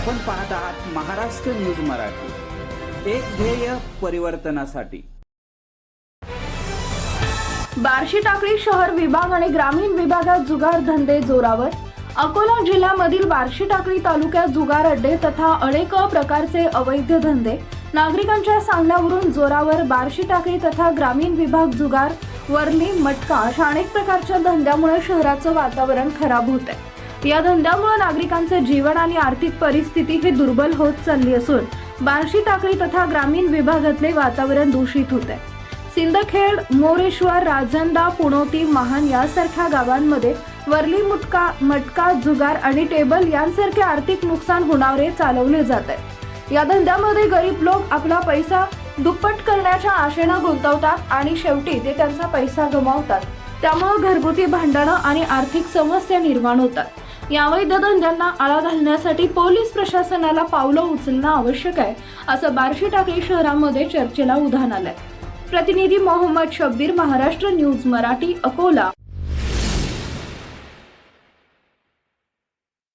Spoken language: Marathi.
पाहत आहात महाराष्ट्र न्यूज मराठी. एक ध्येय परिवर्तनासाठी. बार्शी टाकळी शहर विभाग आणि ग्रामीण विभागात जुगार धंदे जोरावर. अकोला जिल्ह्यामधील बार्शी टाकळी तालुक्यात जुगार अड्डे तथा अनेक प्रकारचे अवैध धंदे नागरिकांच्या सांगण्यावरून जोरावर बार्शी टाकळी तथा ग्रामीण विभाग जुगार वरली मटका अशा अनेक प्रकारच्या धंद्यामुळे शहराचं वातावरण खराब होत आहे या धंद्यामुळे नागरिकांचे जीवन आणि आर्थिक परिस्थिती ही दुर्बल होत चालली असून बार्शी टाकळी तथा ग्रामीण विभागातले वातावरण दूषित होत. आहे सिंदखेड मोरेश्वर राजंदा पुणोती महान यासारख्या गावांमध्ये वरली मुटका मटका जुगार आणि टेबल यांसारखे आर्थिक नुकसान होणारे चालवले जात. आहे या धंद्यामध्ये गरीब लोक आपला पैसा दुप्पट करण्याच्या आशेनं गुंतवतात आणि शेवटी ते त्यांचा पैसा गमावतात. त्यामुळे घरगुती भांडणं आणि आर्थिक समस्या निर्माण होतात. या अवैध धंद्यांना आळा घालण्यासाठी पोलीस प्रशासनाला पावलं उचलणं आवश्यक आहे असं बार्शी टाकळी शहरामध्ये चर्चेला उधाण आलंय. प्रतिनिधी मोहम्मद शब्बीर महाराष्ट्र न्यूज मराठी अकोला.